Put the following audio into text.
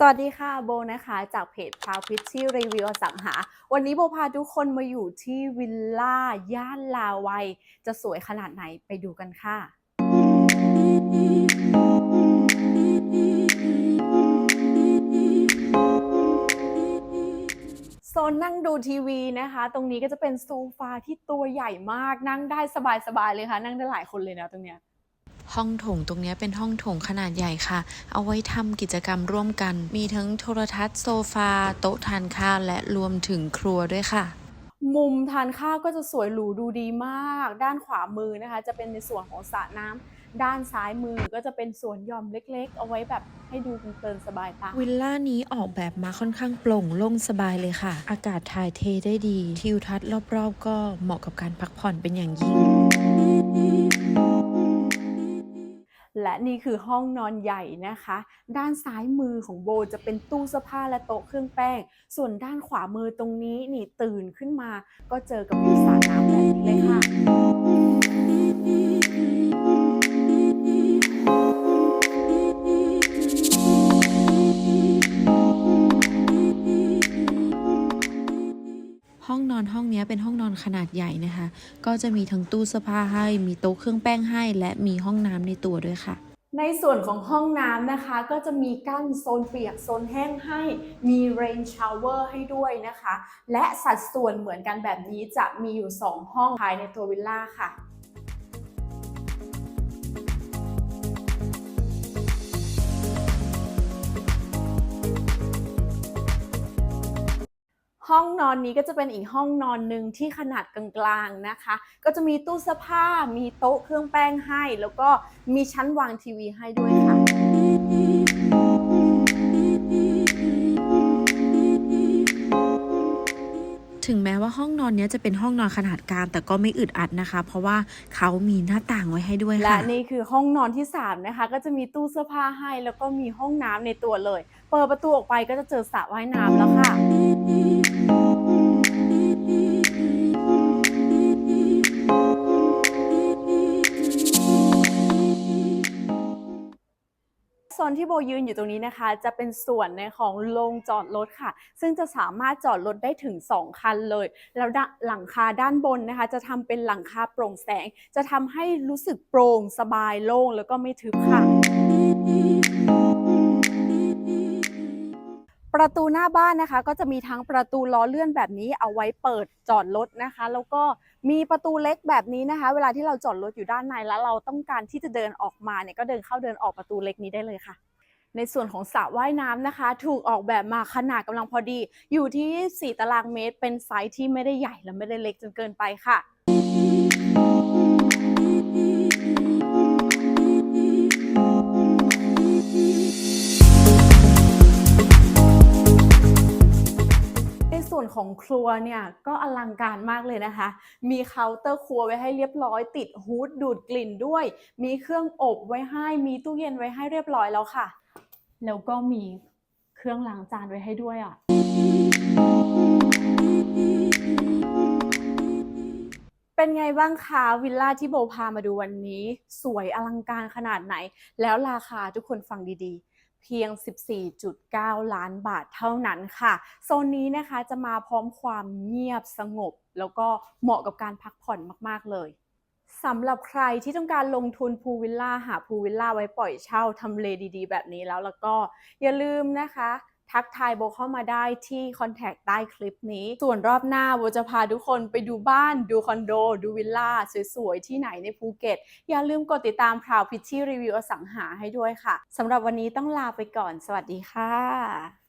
สวัสดีค่ะโบนะคะ จากเพจพาวพิชชี่รีวิวอสังหา วันนี้โบพาทุกคนมาอยู่ที่วิลล่า ย่านลาวัย จะสวยขนาดไหนไปดูกันค่ะ โซนนั่งดูทีวีนะคะ ตรงนี้ก็จะเป็นโซฟาที่ตัวใหญ่มากนั่งได้สบายๆเลยค่ะ นั่งได้หลายคนเลยนะตรงเนี้ย ห้องโถงตรงเนี้ยเป็นห้องโถงขนาดใหญ่ค่ะ เอาไว้ทำกิจกรรมร่วมกัน มีทั้งโทรทัศน์โซฟา โต๊ะทานข้าวและรวมถึงครัวด้วยค่ะ มุมทานข้าวก็จะสวยหรูดูดีมาก ด้านขวามือนะคะ จะเป็นในส่วนของสระน้ำด้านซ้ายมือก็จะเป็นสวนหย่อมเล็กๆ เอาไว้แบบให้ดูเพลินๆสบายตาวิลล่านี้ออกแบบมาค่อนข้างโปร่งโล่งสบายเลยค่ะ อากาศถ่ายเทได้ดี ทิวทัศน์รอบๆ ก็เหมาะกับการพักผ่อนเป็นอย่างยิ่ง และนี่คือห้องนอนใหญ่นะคะ ด้านซ้ายมือของโบจะเป็นตู้เสื้อผ้าและโต๊ะเครื่องแป้ง ส่วนด้านขวามือตรงนี้นี่ตื่นขึ้นมา ก็เจอกับวิวสระน้ำแบบนี้เลยค่ะ ห้องนอนห้องนี้เป็นห้องนอนขนาดใหญ่นะคะ ก็จะมีทั้งตู้เสื้อผ้าให้ มีโต๊ะเครื่องแป้งให้ และมีห้องน้ำในตัวด้วยค่ะในส่วนของห้องน้ำนะคะ ก็จะมีกั้นโซนเปียกโซนแห้งให้มี rain shower ให้ด้วยนะคะ และสัดส่วนเหมือนกันแบบนี้จะมีอยู่ 2 ห้องภายในตัววิลล่าค่ะ ห้องนอนนี้ก็จะเป็นอีกห้องนอนหนึ่งที่ขนาดกลางๆนะคะ ก็จะมีตู้เสื้อผ้า มีโต๊ะเครื่องแป้งให้ แล้วก็มีชั้นวางทีวีให้ด้วยค่ะถึงแม้ว่าห้องนอนเนี้ยจะเป็นห้องนอนขนาดกลางแต่ก็ไม่อึดอัดนะคะ เพราะว่าเขามีหน้าต่างไว้ให้ด้วยและค่ะนี่คือห้องนอนที่ 3 นะคะ ก็จะมีตู้เสื้อผ้าให้ แล้วก็มีห้องน้ำในตัวเลย เปิดประตูออกไปก็จะเจอสระว่ายน้ำแล้วค่ะ โซนที่โบยืนอยู่ตรงนี้นะคะ จะเป็นส่วนในของโรงจอดรถค่ะ ซึ่งจะสามารถจอดรถได้ถึง 2 คันเลย แล้วหลังคาด้านบนนะคะ จะทำเป็นหลังคาโปร่งแสง จะทำให้รู้สึกโปร่งสบายโล่งแล้วก็ไม่ทึบค่ะ ประตูหน้าบ้านนะคะ ก็จะมีทั้งประตูล้อเลื่อนแบบนี้เอาไว้เปิดจอดรถนะคะ แล้วก็มีประตูเล็กแบบนี้นะคะ เวลาที่เราจอดรถอยู่ด้านในแล้วเราต้องการที่จะเดินออกมาเนี่ยก็เดินเข้าเดินออกประตูเล็กนี้ได้เลยค่ะ ในส่วนของสระว่ายน้ำนะคะ ถูกออกแบบมาขนาดกำลังพอดี อยู่ที่ 4 ตารางเมตร เป็นไซส์ที่ไม่ได้ใหญ่และไม่ได้เล็กจนเกินไปค่ะ ของครัวเนี่ยก็อลังการมากเลยนะคะ มีเคาน์เตอร์ครัวไว้ให้เรียบร้อย ติดฮูดดูดกลิ่นด้วย มีเครื่องอบไว้ให้ มีตู้เย็นไว้ให้เรียบร้อยแล้วค่ะ แล้วก็มีเครื่องล้างจานไว้ให้ด้วยอะเป็นไงบ้างคะวิลล่าที่โบพามาดูวันนี้ สวยอลังการขนาดไหน แล้วราคาทุกคนฟังดีๆ เพียง 14.9 ล้านบาทเท่านั้นค่ะ โซนนี้นะคะจะมาพร้อมความเงียบสงบ แล้วก็เหมาะกับการพักผ่อนมาก ๆ เลยสำหรับใครที่ต้องการลงทุนพูลวิลล่าหาพูลวิลล่าไว้ปล่อยเช่าทำเลดี ๆ แบบนี้แล้วแล้วก็อย่าลืมนะคะ ทักทายโบเข้ามาได้ที่คอนแทคใต้คลิปนี้ ส่วนรอบหน้าโบจะพาทุกคนไปดูบ้านดูคอนโด ดูวิลล่า สวยๆ ที่ไหนในภูเก็ต อย่าลืมกดติดตามพราวพิชชี่รีวิวอสังหาให้ด้วยค่ะสำหรับวันนี้ต้องลาไปก่อน สวัสดีค่ะ